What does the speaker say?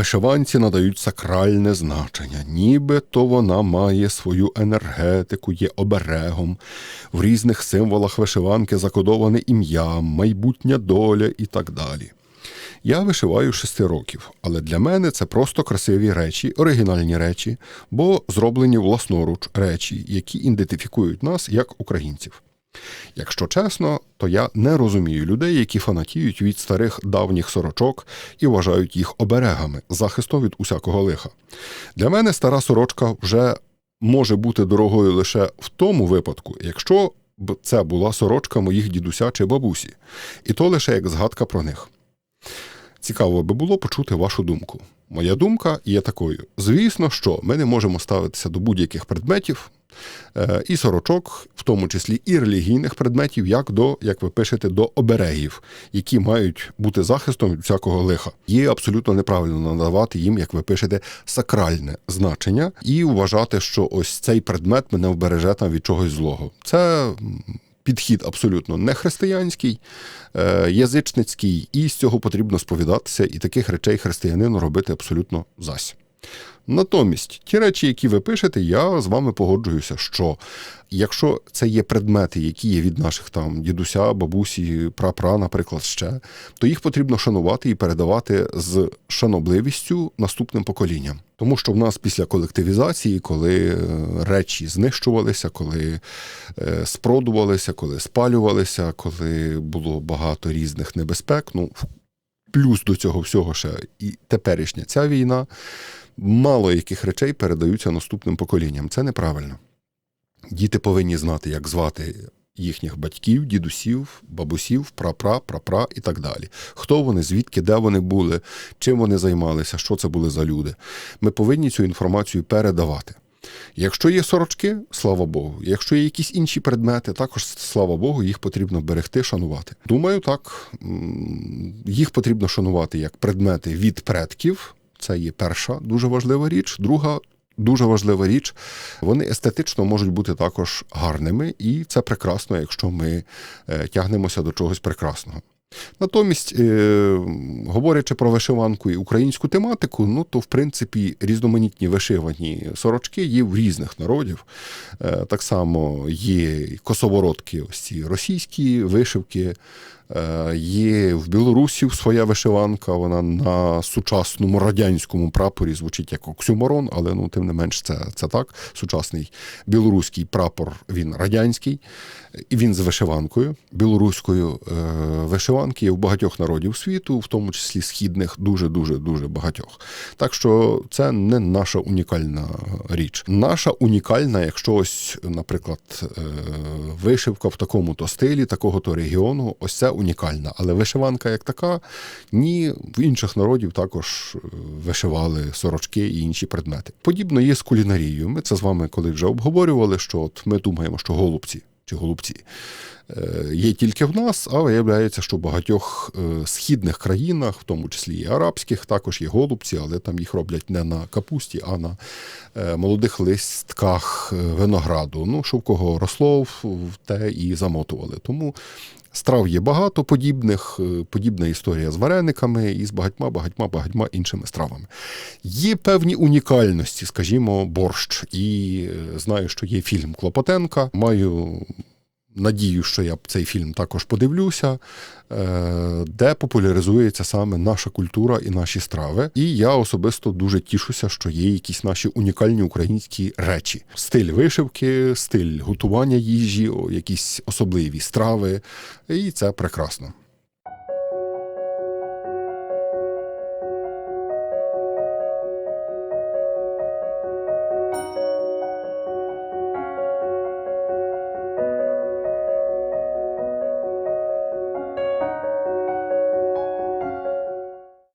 Вишиванці надають сакральне значення, нібито вона має свою енергетику, є оберегом. В різних символах вишиванки закодоване ім'я, майбутня доля і так далі. Я вишиваю шести років, але для мене це просто красиві речі, оригінальні речі, бо зроблені власноруч речі, які ідентифікують нас як українців. Якщо чесно, то я не розумію людей, які фанатіють від старих давніх сорочок і вважають їх оберегами, захистом від усякого лиха. Для мене стара сорочка вже може бути дорогою лише в тому випадку, якщо б це була сорочка моїх дідуся чи бабусі, і то лише як згадка про них. Цікаво би було почути вашу думку. Моя думка є такою: звісно, що ми не можемо ставитися до будь-яких предметів і сорочок, в тому числі і релігійних предметів, як до, як ви пишете, до оберегів, які мають бути захистом від всякого лиха. Є абсолютно неправильно надавати їм, як ви пишете, сакральне значення і вважати, що ось цей предмет мене вбереже там від чогось злого. Це підхід абсолютно не християнський, е, язичницький, і з цього потрібно сповідатися, і таких речей християнину робити абсолютно зась. Натомість, ті речі, які ви пишете, я з вами погоджуюся, що якщо це є предмети, які є від наших там дідуся, бабусі, прапра, наприклад, ще, то їх потрібно шанувати і передавати з шанобливістю наступним поколінням. Тому що в нас після колективізації, коли е, речі знищувалися, коли е, спродувалися, коли спалювалися, коли було багато різних небезпек, ну плюс до цього всього ще і теперішня ця війна мало яких речей передаються наступним поколінням. Це неправильно. Діти повинні знати, як звати їхніх батьків, дідусів, бабусів, прапра, прапра і так далі. Хто вони, звідки, де вони були, чим вони займалися, що це були за люди. Ми повинні цю інформацію передавати. Якщо є сорочки, слава Богу. Якщо є якісь інші предмети, також слава Богу, їх потрібно берегти, шанувати. Думаю, так їх потрібно шанувати як предмети від предків. Це є перша дуже важлива річ. Друга дуже важлива річ. Вони естетично можуть бути також гарними, і це прекрасно, якщо ми е, тягнемося до чогось прекрасного. Натомість, е, говорячи про вишиванку і українську тематику, ну то в принципі різноманітні вишивані сорочки є в різних народів. Е, так само є косоворотки, ось ці російські вишивки. Е, є в Білорусі своя вишиванка, вона на сучасному радянському прапорі звучить як оксюморон, але ну, тим не менш це це так. Сучасний білоруський прапор він радянський, і він з вишиванкою. Білоруською е, вишиванки є в багатьох народів світу, в тому числі східних, дуже-дуже дуже багатьох. Так що це не наша унікальна річ. Наша унікальна, якщо ось, наприклад, е, вишивка в такому-то стилі, такого-то регіону, ось це унікальна. Але вишиванка як така, ні, в інших народів також е, вишивали сорочки і інші предмети. Подібно є з кулінарією. Ми це з вами коли вже обговорювали, що от ми думаємо, що голубці чи голубці е, є тільки в нас, а виявляється, що в багатьох е, східних країнах, в тому числі і арабських, також є голубці, але там їх роблять не на капусті, а на молодих листках винограду. Ну, що в кого росло, те і замотували. Тому Страв є багато подібних, е, подібна історія з варениками і з багатьма, багатьма, багатьма іншими стравами. Є певні унікальності, скажімо, борщ. І е, знаю, що є фільм Клопотенка. Маю надію, що я цей фільм також подивлюся, е, де популяризується саме наша культура і наші страви. І я особисто дуже тішуся, що є якісь наші унікальні українські речі: стиль вишивки, стиль готування їжі, якісь особливі страви. І це прекрасно.